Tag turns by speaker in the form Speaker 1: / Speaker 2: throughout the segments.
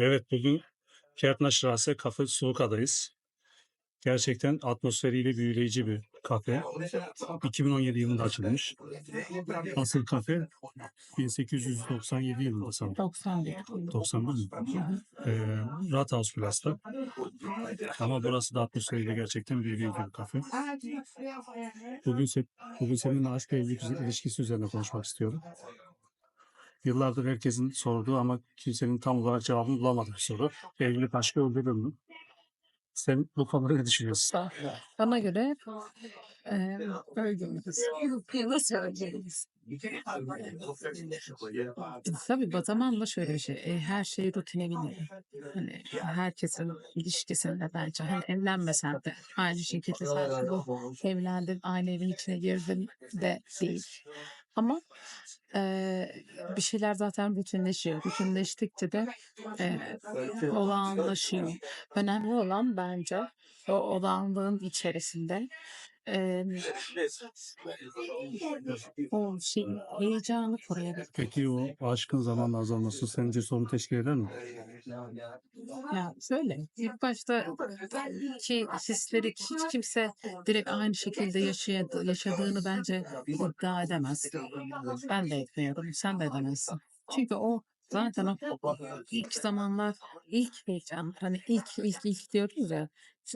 Speaker 1: Evet bugün Kärntnerstraße Kafe Soğukada'yız. Gerçekten atmosferiyle büyüleyici bir kafe. 2017 yılında açılmış. Asıl kafe 1897 yılında sanırım.
Speaker 2: 91.
Speaker 1: 91 mi? Ee, Rathausplatz'ta. Ama burası da atmosferiyle gerçekten büyüleyici bir kafe. Bugün, se- bugün seninle aşk ve ilişkisi üzerine konuşmak istiyorum. Yıllardır herkesin sorduğu ama kimsenin tam olarak cevabını bulamadığı soru. Evlilik aşkı öldürür mü? Sen bu konuda ne düşünüyorsun?
Speaker 2: Bana göre eee öldürürüz. Nasıl zamanla şöyle bir şey. e, her şey rutine biniyor. Hani herkesin ilişkisinde bence hani evlenmesen de aynı şekilde sen bu evlendin aynı evin içine girdin de değil. Ama eee, bir şeyler zaten rutinleşiyor. Rutinleştikçe de eee olağanlaşıyor. Önemli olan bence o olağanlığın içerisinde o şey heyecanı koruyabilmek.
Speaker 1: Peki o aşkın zamanla azalması sence sorun teşkil eder mi?
Speaker 2: Ya şöyle ilk başta ki hisleri hiç kimse direkt aynı şekilde yaşayadı, yaşadığını bence iddia edemez. Ben de etmiyorum, sen de edemezsin. Çünkü o zaten o ilk zamanlar ilk heyecan hani ilk ilk ilk diyoruz ya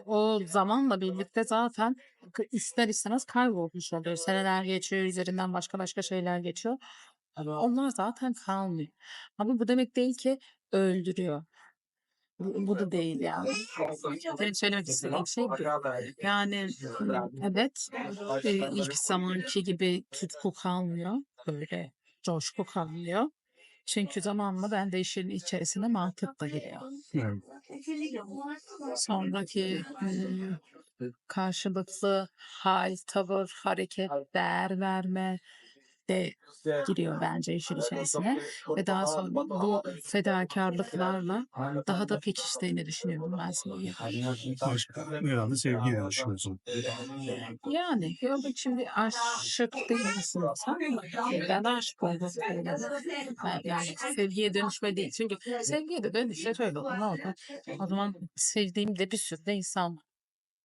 Speaker 2: o zamanla birlikte zaten ister istemez kaybolmuş oluyor. Seneler geçiyor, üzerinden başka başka şeyler geçiyor. Onlar zaten kalmıyor. Ama bu demek değil ki öldürüyor. Bu, bu da değil yani. Benim söylemek istediğim şey bu. Yani evet ilk zamanki gibi tutku kalmıyor. Böyle coşku kalmıyor. Çünkü zamanla ben de işin içerisine mantık da giriyor.
Speaker 1: Evet.
Speaker 2: Sonraki hmm, karşılıklı hal, tavır, hareket, değer verme de giriyor bence işin içerisine. Ve daha sonra bu fedakarlıklarla daha da pekiştiğini düşünüyorum ben sevgiyi.
Speaker 1: Aşk herhalde sevgiyle düşünüyorsun.
Speaker 2: Yani yok şimdi aşık değilsin sen. Ben aşık oldum. Yani sevgiye dönüşme değil. Çünkü sevgiye de dönüşte şöyle olur. Ne oldu? O zaman sevdiğim de bir sürü de insan var.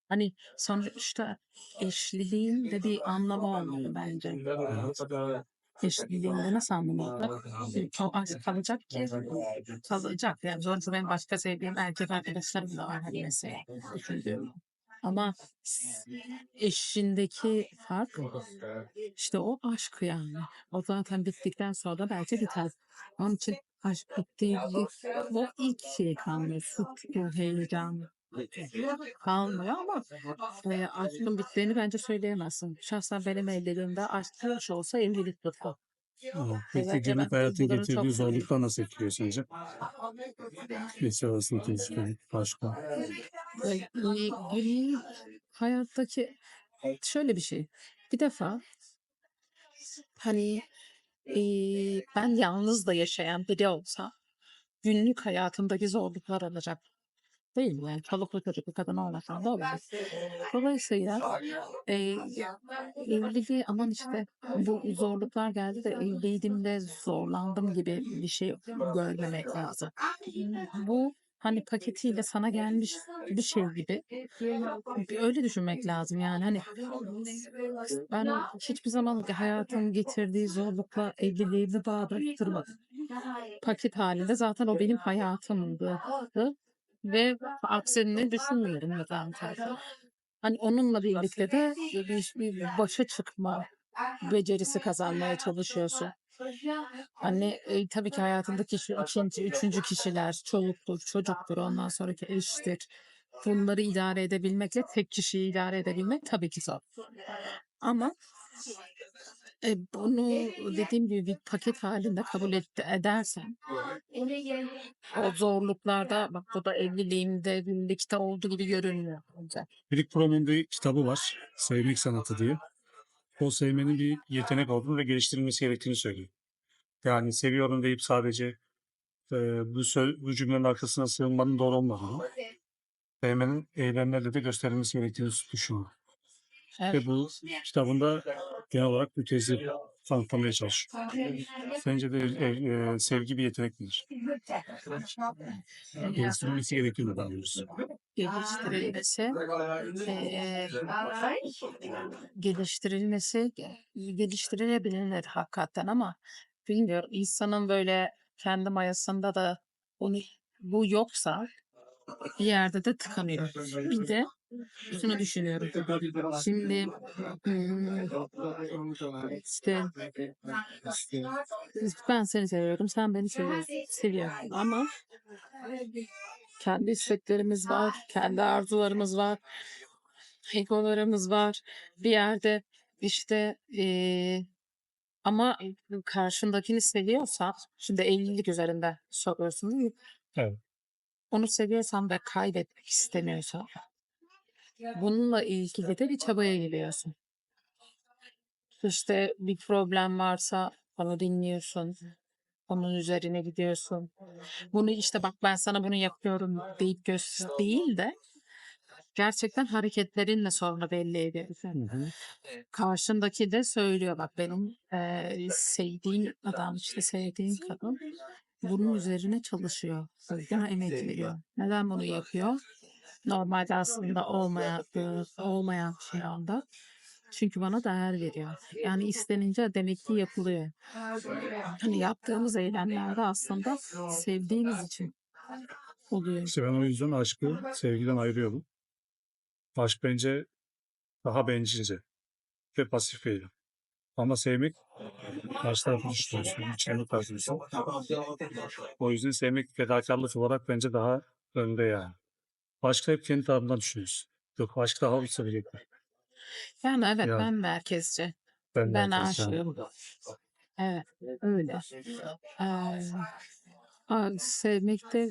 Speaker 2: Hani sonuçta eşliliğin de bir anlamı olmalı bence. Eşliliğinde nasıl anlamı olacak? Çok aşk kalacak ki kalacak. Yani sonuçta benim başka sevdiğim erkek arkadaşlarım da var hani mesela. Ama eşindeki fark işte o aşk yani. O zaten bittikten sonra belki biter. Onun için aşk bittiğinde o ilk şey kalmıyor. Tutku, heyecan kalmıyor ama e, aşkın bittiğini bence söyleyemezsin. Şahsen benim evliliğimde aşk hiç olsa evlilik tutku.
Speaker 1: Ama Peki günlük hayatın getirdiği
Speaker 2: çok
Speaker 1: zorluklar nasıl etkiliyor sence? Eşi arasındaki ilişki, başka.
Speaker 2: E, günlük hayattaki şöyle bir şey. Bir defa hani e, ben yalnız da yaşayan biri olsa günlük hayatımdaki zorluklar olacak. Değil mi? Yani çoluklu çocuklu kadın olmasan da olur. Dolayısıyla e, evliliği aman işte bu zorluklar geldi de evliydim zorlandım gibi bir şey görmemek lazım. Bu hani paketiyle sana gelmiş bir şey gibi öyle düşünmek lazım yani hani ben hiçbir zaman hayatın getirdiği zorlukla evliliğimi bağdaştırmadım. Paket halinde zaten o benim hayatımdı ve aksini düşünmüyorum zaten. Hani onunla birlikte de bir, bir başa çıkma becerisi kazanmaya çalışıyorsun. Hani e, tabii ki hayatındaki şu ikinci, üçüncü kişiler, çoluktur, çocuktur, ondan sonraki eştir. Bunları idare edebilmekle tek kişiyi idare edebilmek tabii ki zor. Ama e, bunu dediğim gibi bir paket halinde kabul et, edersen o zorluklarda bak bu da evliliğimde birlikte olduğu gibi görünmüyor bence.
Speaker 1: Erik Fromm'un bir kitabı var. Sevmek Sanatı diye. O sevmenin bir yetenek olduğunu ve geliştirilmesi gerektiğini söylüyor. Yani seviyorum deyip sadece e, bu, sö- bu cümlenin arkasına sığınmanın doğru olmadığını, sevmenin eylemlerle de gösterilmesi gerektiğini düşünüyor.
Speaker 2: Evet.
Speaker 1: Ve bu kitabında genel olarak bu tezi tanıtmaya çalışıyor. Sence de e, e, sevgi bir yetenek midir? Geliştirilmesi gerekir mi doğrusu?
Speaker 2: Geliştirilmesi, eee, geliştirilmesi geliştirilebilir hakikaten ama bilmiyorum insanın böyle kendi mayasında da onu bu yoksa bir yerde de tıkanıyor. Bir de şunu düşünüyorum. Şimdi ımm, işte ben seni seviyorum, sen beni seviyorsun, seviyorsun ama kendi isteklerimiz var, kendi arzularımız var, egolarımız var. Bir yerde işte eee, ama karşındakini seviyorsan, şimdi evlilik üzerinde soruyorsun?
Speaker 1: Evet.
Speaker 2: Onu seviyorsan ve kaybetmek istemiyorsan bununla ilgili de bir çabaya giriyorsun. İşte bir problem varsa onu dinliyorsun. Onun üzerine gidiyorsun. Bunu işte bak ben sana bunu yapıyorum deyip göz değil de gerçekten hareketlerinle sonra belli ediyorsun.
Speaker 1: Hı hı.
Speaker 2: Karşındaki de söylüyor bak benim eee, sevdiğim adam işte sevdiğim kadın bunun üzerine çalışıyor. Buna emek veriyor. Neden bunu yapıyor? Normalde aslında olmayan olmayan bir şey anda. Çünkü bana değer veriyor. Yani istenince demek ki yapılıyor. Hani yaptığımız eylemlerde aslında sevdiğimiz için oluyor.
Speaker 1: İşte ben o yüzden aşkı sevgiden ayırıyorum. Aşk bence daha bencilce ve pasif bir eylem. Ama sevmek karşı tarafı düşünüyorsun, içini tartıyorsun. O yüzden sevmek fedakarlık olarak bence daha önde yani. Aşkı hep kendi tarafından düşünüyorsun. Yok aşk daha bir sevecekler.
Speaker 2: Yani evet
Speaker 1: Ya.
Speaker 2: ben merkezci.
Speaker 1: Ben,
Speaker 2: Ben
Speaker 1: herkes yani.
Speaker 2: aşığım. Evet öyle. Eee, a- sevmekte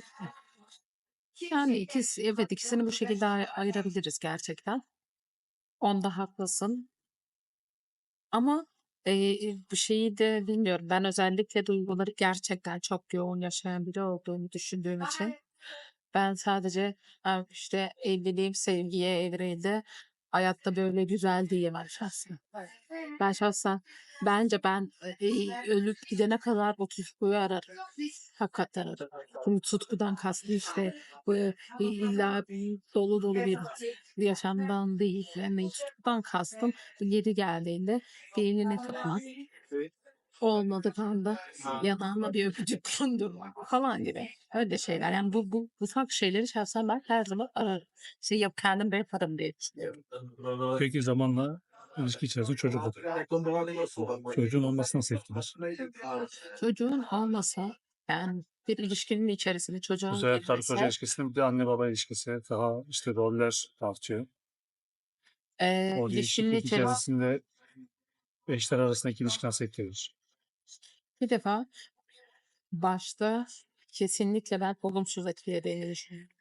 Speaker 2: yani ikisi evet ikisini bu şekilde ay- ayırabiliriz gerçekten. Onda haklısın. Ama eee, bu şeyi de bilmiyorum. Ben özellikle duyguları gerçekten çok yoğun yaşayan biri olduğumu düşündüğüm için ben sadece "Ha, işte evliliğim sevgiye evrildi. Hayatta böyle güzel diyemem şahsen. Ben şahsen bence ben eee, ölüp gidene kadar bu tutkuyu ararım. Hakikaten ararım. Bu tutkudan kastım işte bu illa bir dolu dolu bir yaşamdan değil. Yani tutkudan kastım yeri geldiğinde bir elini tutmak. Olmadı anda yanağına bir öpücük kondurmak falan gibi. Öyle şeyler. Yani bu, bu ufak şeyleri şahsen ben her zaman ararım. Şey yap kendim de yaparım diye düşünüyorum.
Speaker 1: Peki zamanla ilişki içerisinde çocuk olur. Çocuğun olması nasıl etkiler?
Speaker 2: Çocuğun olmasa yani bir ilişkinin içerisinde çocuğun
Speaker 1: Bu sefer karı koca
Speaker 2: girmesi,
Speaker 1: ilişkisinde bir de anne baba ilişkisi daha işte roller tartışıyor.
Speaker 2: eee,
Speaker 1: O
Speaker 2: ilişkinin
Speaker 1: ilişki
Speaker 2: içerisinde
Speaker 1: içerisinde eşler arasındaki ilişki nasıl etkiler?
Speaker 2: bir defa başta kesinlikle ben olumsuz etkilediğini düşünüyorum.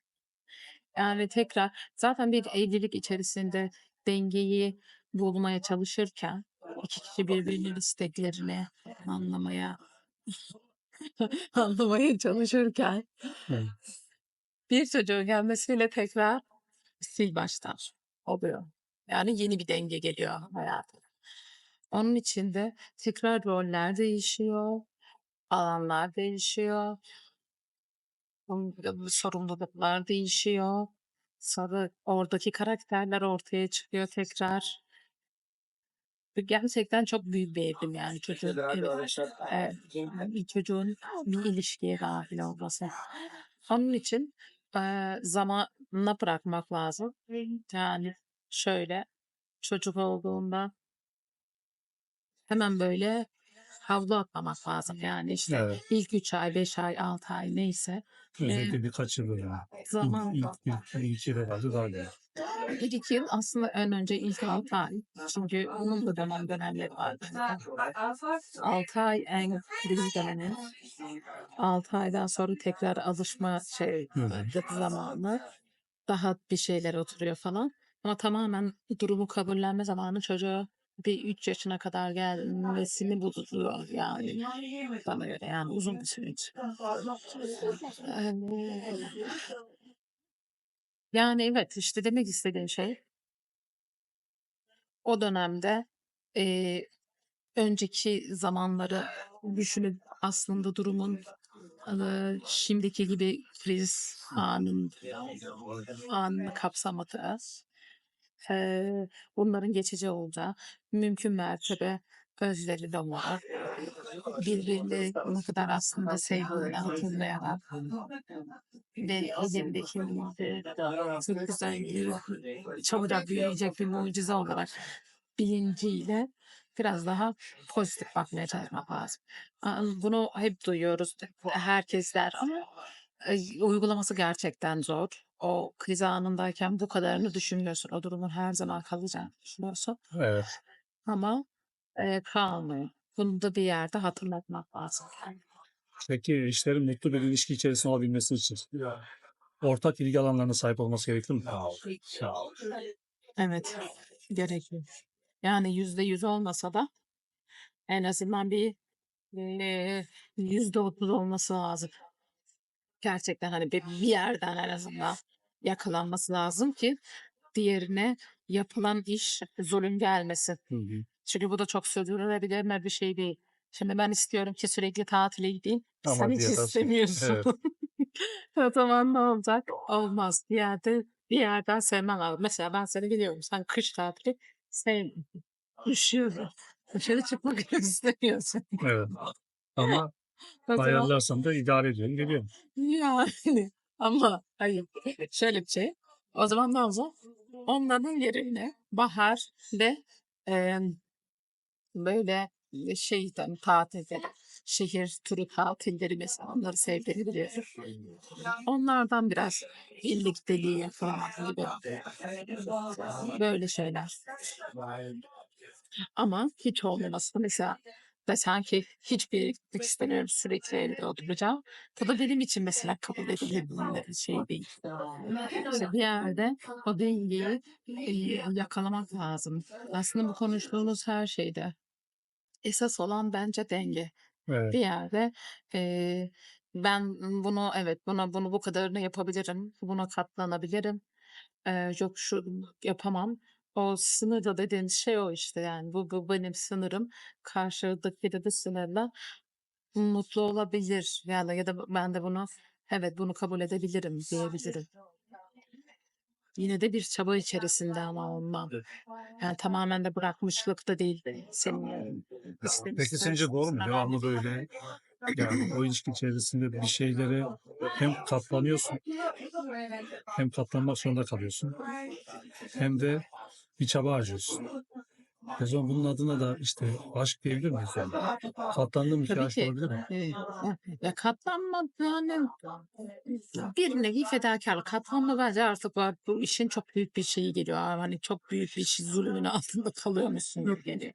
Speaker 2: Yani tekrar zaten bir evlilik içerisinde dengeyi bulmaya çalışırken iki kişi birbirinin isteklerini anlamaya anlamaya çalışırken bir çocuğun gelmesiyle tekrar sil baştan oluyor. Yani yeni bir denge geliyor hayata. Onun için de tekrar roller değişiyor, alanlar değişiyor, sorumluluklar değişiyor. Sonra oradaki karakterler ortaya çıkıyor tekrar. Gerçekten çok büyük bir evrim yani çocuğun evet, evet, bir çocuğun bir ilişkiye dahil olması. Onun için eee zamana bırakmak lazım. Yani şöyle çocuk olduğunda hemen böyle havlu atmamak lazım. Yani işte
Speaker 1: Evet.
Speaker 2: ilk 3 ay, 5 ay, 6 ay neyse
Speaker 1: Özellikle birkaç yıl yani.
Speaker 2: zaman
Speaker 1: İlk, ilk, ilk, ilk yıl herhalde daha iyi.
Speaker 2: Bir iki yıl aslında en önce ilk 6 ay. Çünkü onun da dönem dönemleri var. 6 ay en kriz dönemi. 6 aydan sonra tekrar alışma şey
Speaker 1: hı.
Speaker 2: zamanı. Daha bir şeyler oturuyor falan. Ama tamamen durumu kabullenme zamanı çocuğa bir 3 yaşına kadar gelmesini buluyor yani. Bana göre yani uzun bir süreç. Eee, Yani evet işte demek istediğim şey o dönemde eee, önceki zamanları düşünüp aslında durumun eee, şimdiki gibi kriz anın anını kapsamadığı, eee, bunların geçici olacağı, mümkün mertebe özverili olarak, birbirini ne kadar aslında sevdiğini hatırlayarak ve elindekini çok güzel bir, çabucak büyüyecek bir mucize olarak bilinciyle biraz daha pozitif bakmaya çalışmak lazım. Bunu hep duyuyoruz. Herkes der ama uygulaması gerçekten zor. O kriz anındayken bu kadarını düşünmüyorsun. O durumun her zaman kalacağını düşünüyorsun.
Speaker 1: Evet.
Speaker 2: Ama e, kalmıyor. Bunu da bir yerde hatırlatmak lazım.
Speaker 1: Peki eşlerin mutlu bir ilişki içerisinde olabilmesi için ortak ilgi alanlarına sahip olması gerekli mi?
Speaker 2: Evet, gerekiyor. Yani yüzde yüz olmasa da en azından bir yüzde otuz olması lazım. Gerçekten hani bir, bir yerden en azından yakalanması lazım ki diğerine yapılan iş zulüm gelmesin.
Speaker 1: Hı hı.
Speaker 2: Çünkü bu da çok sürdürülebilir bir şey değil. Şimdi ben istiyorum ki sürekli tatile gideyim.
Speaker 1: Ama
Speaker 2: Sen hiç istemiyorsun.
Speaker 1: Evet.
Speaker 2: o zaman ne olacak? Olmaz. Bir yerde bir yerden sevmen lazım. Mesela ben seni biliyorum. Sen kış tatili sevmiyorsun. Üşüyorsun. Dışarı çıkmak istemiyorsun.
Speaker 1: Evet. Ama ayarlarsam da idare ediyorum. Geliyorum.
Speaker 2: Yani ama hayır. Şöyle bir şey. O zaman ne olacak? Onların yerine bahar ve e, böyle şey tatilleri, şehir turu tatilleri mesela onları sevdiğini biliyorum. Onlardan biraz birlikteliği yakalamak gibi. Böyle şeyler. Ama hiç olmaması mesela desen ki hiçbir gitmek istemiyorum sürekli evde oturacağım. Bu da benim için mesela kabul edilebilir bir şey değil. İşte bir yerde o dengeyi yakalamak lazım. Aslında bu konuştuğumuz her şeyde esas olan bence denge.
Speaker 1: Evet.
Speaker 2: Bir yerde eee, ben bunu evet buna bunu bu kadarını yapabilirim. Buna katlanabilirim. Eee, yok şu yapamam. O sınırda dediğiniz şey o işte yani bu, bu benim sınırım. Karşıdaki de de sınırla mutlu olabilir yani ya da ben de bunu evet bunu kabul edebilirim diyebilirim. Yine de bir çaba içerisinde ama olmam. Yani tamamen de bırakmışlık da değil. Senin
Speaker 1: Peki sence doğru mu? Devamlı böyle yani o ilişki içerisinde bir şeylere hem katlanıyorsun hem katlanmak zorunda kalıyorsun hem de bir çaba harcıyorsun. O zaman bunun adına da işte aşk diyebilir miyiz? Yani? Katlandığım
Speaker 2: Tabii
Speaker 1: aşk
Speaker 2: ki.
Speaker 1: olabilir mi?
Speaker 2: Ee, Ya katlanma yani bir nevi fedakarlık. Katlanma bence artık bu, bu işin çok büyük bir şeyi geliyor. Abi. Hani çok büyük bir şey zulmün altında kalıyormuşsun gibi geliyor.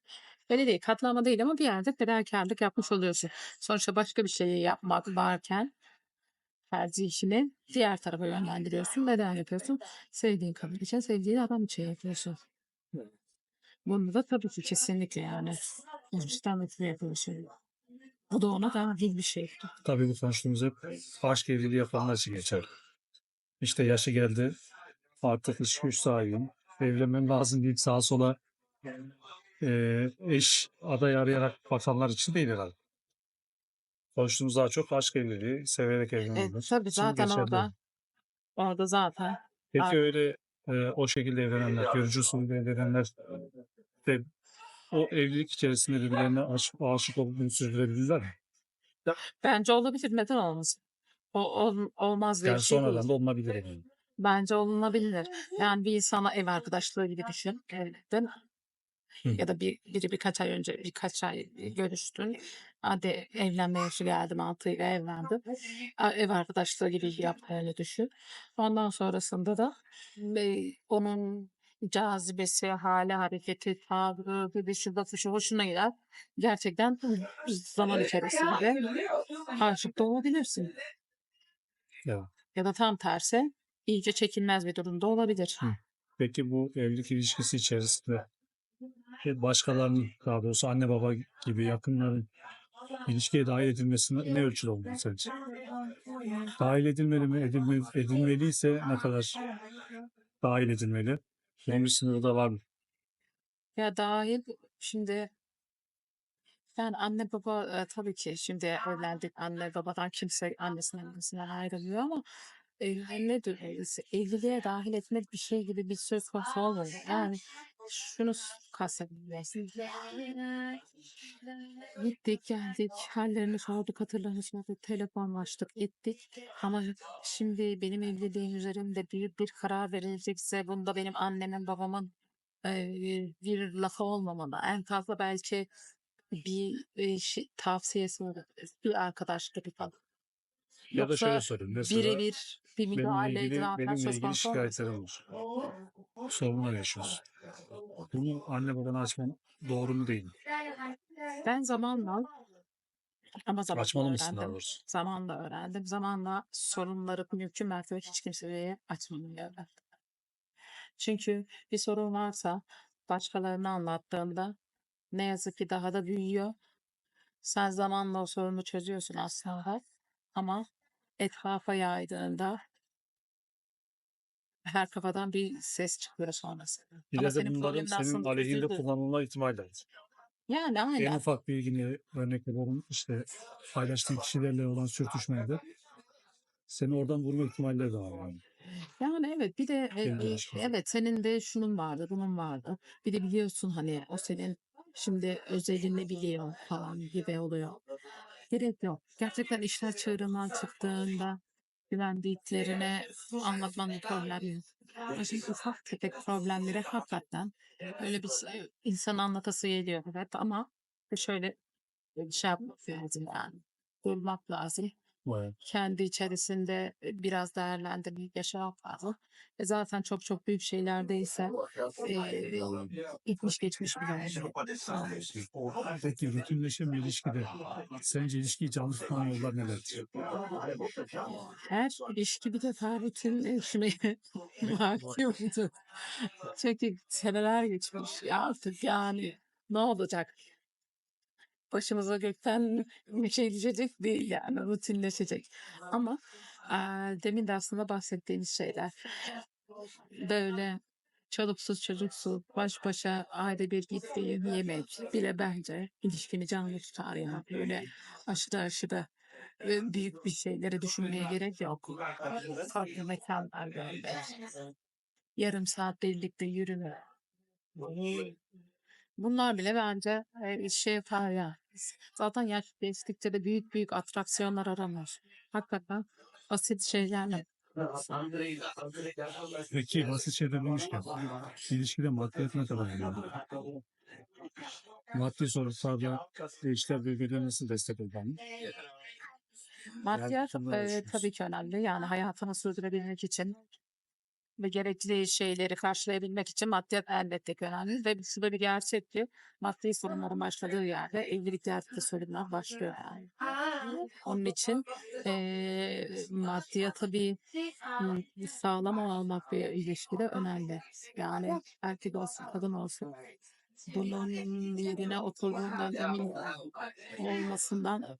Speaker 2: Öyle değil. Katlanma değil ama bir yerde fedakarlık yapmış oluyorsun. Sonuçta başka bir şeyi yapmak varken tercihini diğer tarafa yönlendiriyorsun. Neden yapıyorsun? Sevdiğin kadın için, sevdiğin adam için yapıyorsun. Bunu da tabii ki kesinlikle yani. İçten mutlu yapıyorsun. Bu da ona dahil bir şey.
Speaker 1: Tabii bu konuştuğumuz hep aşk evliliği yapanlar için geçer. İşte yaşı geldi. Artık iş güç sahibiyim. Evlenmem lazım deyip sağa sola eee, eş aday arayarak bakanlar için değil herhalde. Konuştuğumuz daha çok aşk evliliği, severek
Speaker 2: E,
Speaker 1: evlenenler.
Speaker 2: tabii
Speaker 1: için
Speaker 2: zaten orada orada zaten
Speaker 1: Peki öyle e, o şekilde evlenenler, görücü usulü evlenenler de o evlilik içerisinde birbirlerine aşık, aşık olduğunu sürdürebilirler
Speaker 2: bence olabilir. Neden olmasın? O, ol- olmaz diye
Speaker 1: Yani
Speaker 2: bir şey
Speaker 1: sonradan da olunabilir. Yani.
Speaker 2: Bence olunabilir. Yani bir insana ev arkadaşlığı gibi düşün.
Speaker 1: Hı.
Speaker 2: Ya da bir, biri birkaç ay önce birkaç ay görüştün. Hadi evlenme yaşı geldi mantığıyla evlendi. A- Ev arkadaşlığı gibi yaptığını düşün. Ondan sonrasında da e, onun cazibesi, hali, hareketi, tavrı, gidişi, bakışı hoşuna gider. Gerçekten zaman içerisinde aşık da olabilirsin.
Speaker 1: Ya.
Speaker 2: Ya da tam tersi iyice çekilmez bir durumda olabilir.
Speaker 1: Hı. Peki bu evlilik ilişkisi içerisinde e, başkalarının daha doğrusu anne baba gibi yakınların ilişkiye dahil edilmesine ne ölçüde olmalı sence? Dahil edilmeli mi? Edilme, edilmeliyse ne kadar dahil edilmeli? Bunun bir sınırı da var mı?
Speaker 2: Ya dahil şimdi Yani anne baba e, tabii ki şimdi evlendik anne babadan kimse annesinden babasından ayrılıyor ama e, ne diyoruz evliliğe dahil etmek bir şey gibi bir söz konusu olmuyor. Yani şunu kastediyorsun. Gittik geldik hallerini sorduk hatırlarsanız telefonlaştık ettik ama şimdi benim evliliğim üzerinde büyük bir karar verilecekse bunda benim annemin babamın e, bir lafı olmamalı. En fazla belki bir, şey tavsiyesi olabilir. Bir arkadaşlık falan.
Speaker 1: Ya da şöyle söyleyeyim. Mesela
Speaker 2: birebir bir müdahale
Speaker 1: ilgili, benimle
Speaker 2: söz
Speaker 1: ilgili
Speaker 2: konusu
Speaker 1: şikayetlerim var. Sorunlar yaşıyorsun. Bunu anne babana açman doğru mu değil mi?
Speaker 2: Ben zamanla ama zamanla
Speaker 1: Açmalı mısın daha
Speaker 2: öğrendim.
Speaker 1: doğrusu?
Speaker 2: Zamanla öğrendim. Zamanla sorunları mümkün mertebe hiç kimseye açmamayı öğrendim. Çünkü bir sorun varsa başkalarına anlattığında ne yazık ki daha da büyüyor. Sen zamanla o sorunu çözüyorsun aslında ama etrafa yaydığında her kafadan bir ses çıkıyor sonrasında. Ama
Speaker 1: İleride
Speaker 2: senin
Speaker 1: bunların senin aleyhinde kullanılma ihtimali de var.
Speaker 2: Yani
Speaker 1: En
Speaker 2: aynen.
Speaker 1: ufak bilgini örnek veriyorum işte paylaştığın kişilerle olan sürtüşmede seni oradan vurma ihtimalleri de var yani.
Speaker 2: Yani evet bir de e, e, evet senin de şunun vardı bunun vardı. Bir de biliyorsun hani o senin şimdi özelini biliyor falan gibi oluyor. Gerek yok. Gerçekten işler çığırından çıktığında güvendiklerine anlatmanın problem yok. Şimdi ufak tefek problemleri hakikaten öyle bir şey- insan anlatası geliyor evet ama şöyle bir şey yapmak lazım yani. Durmak lazım.
Speaker 1: Vay.
Speaker 2: kendi içerisinde biraz değerlendirmek, yaşamak lazım. E zaten çok çok büyük şeyler değilse e, gitmiş geçmiş bile olmuyor.
Speaker 1: Peki rutinleşen bir ilişkide sence ilişkiyi canlı tutan yollar nelerdir?
Speaker 2: Her ilişki bir defa rutinleşmeye mahkumdur. Çünkü seneler geçmiş ya artık yani ne olacak? Başımıza gökten bir şey düşecek değil yani rutinleşecek. Ama eee, demin de aslında bahsettiğimiz şeyler böyle çoluksuz çocuksuz baş başa ayda bir gittiğin yemek bile bence ilişkini canlı tutar ya. Böyle aşırı aşırı e, büyük bir şeyleri düşünmeye gerek yok. Farklı mekanlar görmek. Yarım saat birlikte yürüme. Bunlar bile bence e, şey yapar ya. Zaten yaş geçtikçe de büyük büyük atraksiyonlar aranır. Hakikaten basit şeylerle.
Speaker 1: Peki basit şeyler demişken ilişkide maddiyat ne kadar önemli? Maddi sorunlarda eşler birbirine nasıl destek olur?
Speaker 2: Maddiyat e, tabii ki önemli. Yani hayatını sürdürebilmek için ve gerekli şeyleri karşılayabilmek için maddiyat elbette ki önemli. Ve şu da bir gerçek ki maddi sorunların başladığı yerde evliliklerde de sorunlar başlıyor yani. Onun için e, maddiyata bir sağlam olmak bir ilişkide önemli. Yani erkek olsun kadın olsun bunun yerine oturduğundan emin olmasından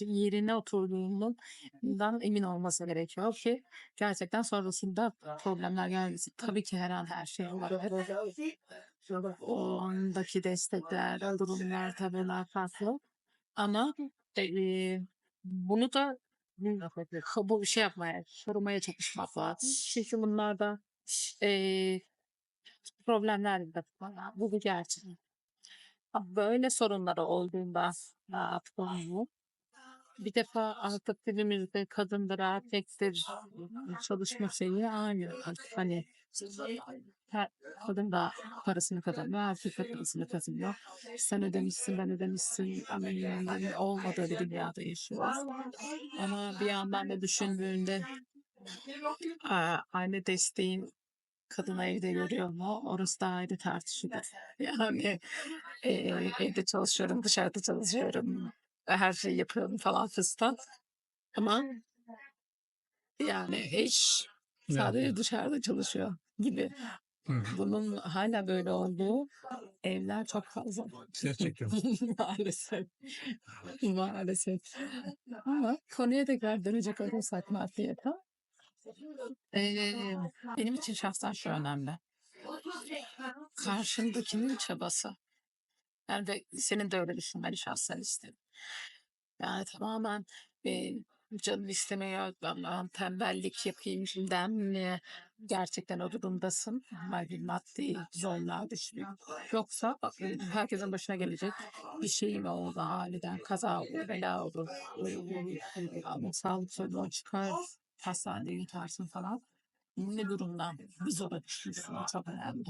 Speaker 2: yerine oturduğundan emin olması gerekiyor ki gerçekten sonrasında problemler gelmesin. Tabii ki her an her şey olabilir. O andaki destekler, durumlar, tavırlar farklı. Ama e, bunu da bu şey yapmaya, korumaya çalışmak lazım. Çünkü bunlarda e, problemler de var. Bu bir gerçek. Böyle sorunları olduğunda ne yapalım? Bir defa artık günümüzde kadındır, erkektir çalışma şeyi aynı. Hani kadın da parasını kazanıyor, erkek de parasını kazanıyor. Sen ödemişsin, ben ödemişsin. Ama yani olmadığı bir dünyada yaşıyoruz. Ama bir yandan da düşündüğünde aynı desteğin kadına evde görüyor mu? Orası da ayrı tartışılır. Yani e, evde çalışıyorum, dışarıda çalışıyorum. Her şeyi yapıyorum falan fistan. Ama yani eş sadece
Speaker 1: Yani,
Speaker 2: dışarıda çalışıyor gibi. Bunun hala böyle olduğu evler çok fazla.
Speaker 1: gerçekten.
Speaker 2: Maalesef. Maalesef. Ama konuya tekrar dönecek olursak maddiyata. eee, benim için şahsen şu önemli. Karşındakinin çabası. Ben de senin de öyle düşünmeni şahsen isterim. Yani tamamen e, canın istemiyor, ben tembellik yapayımdan mi gerçekten o durumdasın? Belki maddi zorluğa düşmüyor. Yoksa e, herkesin başına gelecek bir şey mi oldu aniden kaza olur, bela olur, e, sağlık sorunu çıkar, hastanede yatarsın falan. Ne durumdan biz ona düşmüşsün çok önemli.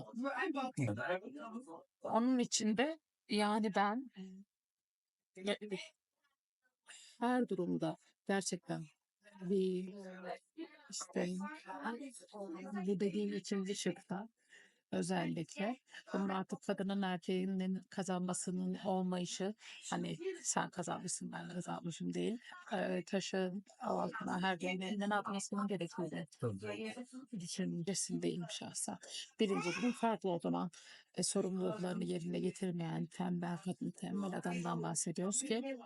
Speaker 2: Onun için de yani ben e, her durumda gerçekten bir işte bu dediğim ikinci şıkta özellikle bunun artık kadının erkeğinin kazanmasının olmayışı hani sen kazanmışsın ben kazanmışım değil e, taşın altına her elinden atmasının gerektiğini düşüncesindeyim şahsen. Birinci durum farklı o zaman e, sorumluluklarını yerine getirmeyen tembel kadın tembel adamdan bahsediyoruz ki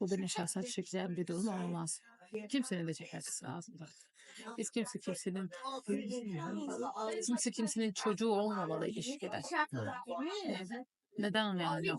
Speaker 2: bu benim şahsen çekeceğim bir durum olmaz. Kimsenin de çekmesi lazım. Biz kimse kimsenin kimse kimsenin çocuğu olmamalı ilişkide. Neden yani?